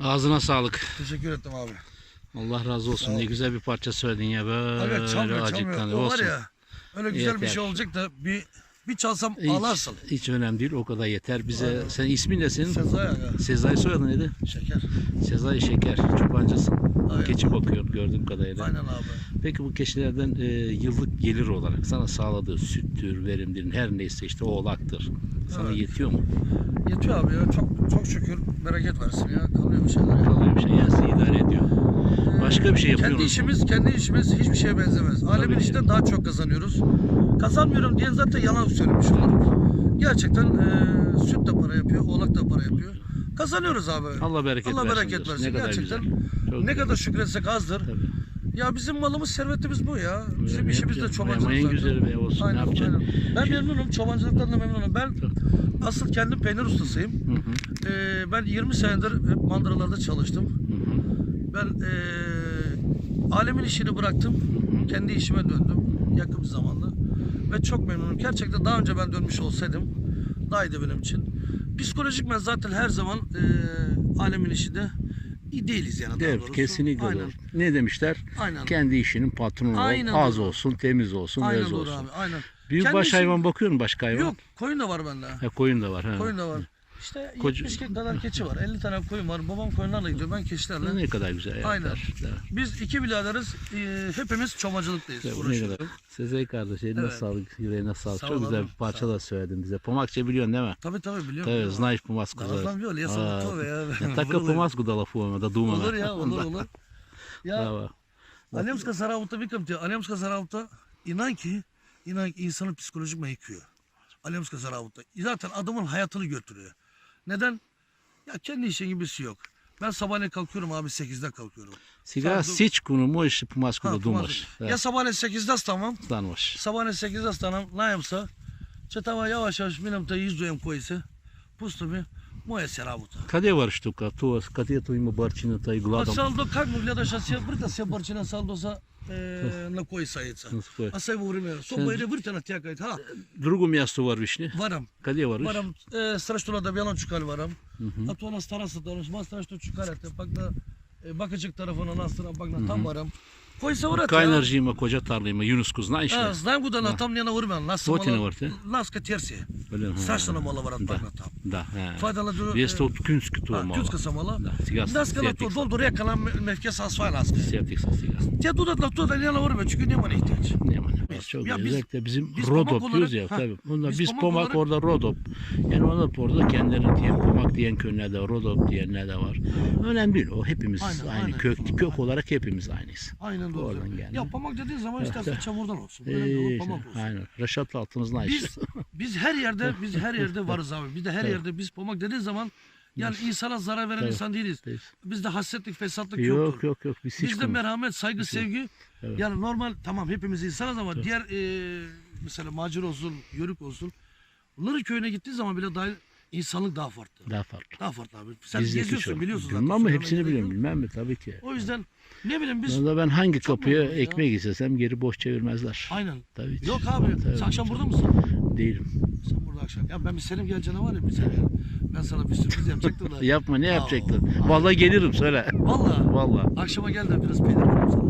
Ağzına sağlık. Teşekkür ettim abi. Allah razı olsun. Sağ. Ne güzel bir parça söyledin ya böyle Aga çalmıyor acıktan. çalmıyor. O var Olsun. ya öyle güzel bir Yeter. şey olacak da bir bir çalsam Hiç, ağlarsın. hiç önemli değil. O kadar yeter. Bize Aynen. sen ismin ne senin? Sezai aga. Sezai soyadın neydi? Şeker. Sezai Şeker. Çobancısın. Aynen. Keçi bakıyorum gördüğüm kadarıyla. Aynen abi. Peki bu keçilerden e, yıllık gelir olarak sana sağladığı süttür, verimdir, her neyse işte oğlaktır. Sana Evet. yetiyor mu? Yetiyor abi ya. Çok çok şükür bereket versin ya. Kalıyor bir şeyler ya. Kalıyor bir şey. Yani sizi idare ediyor. Başka bir şey yapıyor Kendi işimiz, kendi işimiz hiçbir şeye benzemez. Alemin işinden daha çok kazanıyoruz. Kazanmıyorum diye zaten yalan söylemiş olurum. Gerçekten e, süt de para yapıyor, oğlak da para yapıyor. Kazanıyoruz abi. Allah bereket Allah versin. bereket versin. Ne kadar Gerçekten güzel. Çok ne güzel. kadar şükretsek azdır. Tabii. Ya bizim malımız, servetimiz bu ya. Bizim Öyle işimiz de yapacağız. çobancılık En zaten. güzeli be olsun. Ne yapacaksın? Ben memnunum, çobancılıktan da memnunum. Ben asıl kendim peynir ustasıyım. Hı hı, Ee, ben 20 senedir hep mandıralarda çalıştım. hı hı. Ben ee, alemin işini bıraktım. Kendi işime döndüm yakın bir zamanda. Ve çok memnunum. Gerçekten daha önce ben dönmüş olsaydım daha iyiydi benim için. Psikolojik ben zaten her zaman ee, alemin işinde iyi değiliz yani. Evet, doğrusu. kesinlikle Aynen. doğru. Ne demişler? Aynen. Kendi işinin patronu ol, Aynen az doğru. olsun, temiz olsun, Aynen öz doğru olsun. abi. Aynen. Büyük Kendi hayvan bakıyor musun başka hayvan? Yok, koyun da var bende. Ha, koyun da var. Ha. Koyun da var. İşte Koca- 70 kadar keçi var. 50 tane koyun var. Babam koyunlarla gidiyor. Ben keçilerle. Ne kadar güzel. ya. Aynen. Gerçekten. Biz iki biraderiz. Ee, hepimiz çobancılıktayız. Ya, bu ne uğraşıyoruz. kadar. Sezai kardeş eline Evet. sağlık, yüreğine sağlık. Sağ Çok ol güzel abi, bir parça sağ ol. da söyledin bize. Pomakça biliyorsun değil mi? Tabii tabii biliyorum. Tabii, biliyorum. znaš pomasku. Da znam viol, ja sam A, to ve, ja. Ja, Така Vrlo je- pomasku dala fuma, da duma. Olur ya, olur olur. Ya Bravo. Alemska Saravut'ta bir kaptı. Alemska Saravut'ta inan ki, inan ki insanın psikolojik yıkıyor. Alemska Saravut'ta. Zaten adamın hayatını götürüyor. Neden? Ya kendi işin gibisi yok. Ben sabahleyin kalkıyorum abi 8'de kalkıyorum. Сега Sad- всичко, но можеш и pomasku Ha, da dumaš. Ya sabahleyin 8'de stanam. Станваш. Sabahleyin 8'de stanam. Najemsa. Че тава yavaş yavaş minam da izdujem koji se. Pusto mi. Moja se ravuta. Къде вършиш тук? Това, където има бърчината и Pa гладом. saldo как му гледаш, аз я врта се бърчина салдо за е, Е, на сайца. А сега во време, со бајде врте на тјака, ха. Друго място варвиш, не? Варам. Каде варвиш? Варам, е, срещу на Дамјана Чукар варам. А тоа на Старасата, ма срещу Чукарите, пак да е, бакачек тарафа на нас, пак на там варам. Кој се врата? Кайнарджи има, коджа тарла има. Юнуско, знаеш А, ли? знаем го да на там не на урмен. Нас са То ти мала- не върте? Нас ка терси. Öyle mi? Ha. Срещу на мала варат пак Да, на там. да. he. Това е да на Вие сте от Кюнското А, мала. Кюцка са мала. Да, сега Нас ка на сетих тоа се. дол до река на мевке са асфайл аз. Сетих се сега. Те додат на тоа да не на урмен, çünkü няма ihtiyaç. Няма, няма. Biz- Çok ya biz- güzel. de bizim biz Rodop Pomak diyoruz olarak- ya. Ha, Tabii. Onlar, biz biz, Pomak Pomak, olarak- orada Rodop. Yani onlar orada kendileri diyen Pomak diyen köyler de var. Rodop diyenler de var. Önemli değil. O hepimiz Aynen, aynı. aynen. Kök, kök olarak hepimiz aynıyız. Aynen doğru. Oradan geldi. Ya pamak dediğin zaman istersen çamurdan olsun. Önemli olan Ee, pamak olsun. aynen. Reşat altımızdan işte. Biz biz her yerde biz her yerde varız abi. Biz de her yerde biz pamak dediğin zaman yani insana zarar veren Evet. insan değiliz. Biz- Bizde hasretlik, fesatlık Yok yoktur. yok yok. Biz hiç Bizde merhamet, saygı, sevgi. Evet. Yani normal tamam hepimiz insanız ama diğer e, mesela macir olsun, yörük olsun. Bunların köyüne gittiği zaman bile dahil insanlık daha farklı. daha farklı. Daha farklı abi. Sen Bizdeki geziyorsun şu. biliyorsun zaten. Bilmem mi? Hepsini biliyorum. Bilmem mi? Tabii ki. O yüzden ne bileyim biz Sonra ben hangi Çok kapıya memnunuz ya. ekmek istesem geri boş çevirmezler. aynen. Tabii ki. Yok abi Tabii. sen akşam burada mısın? Değilim. Sen burada akşam. Ya ben bir Selim geleceğine var ya bir sene. Ben sana bir sürpriz yapacaktım da. Yapma ne yapacaktın? Vallahi gelirim söyle. Vallahi. Vallahi. Akşama gel de biraz peynir vereyim sana.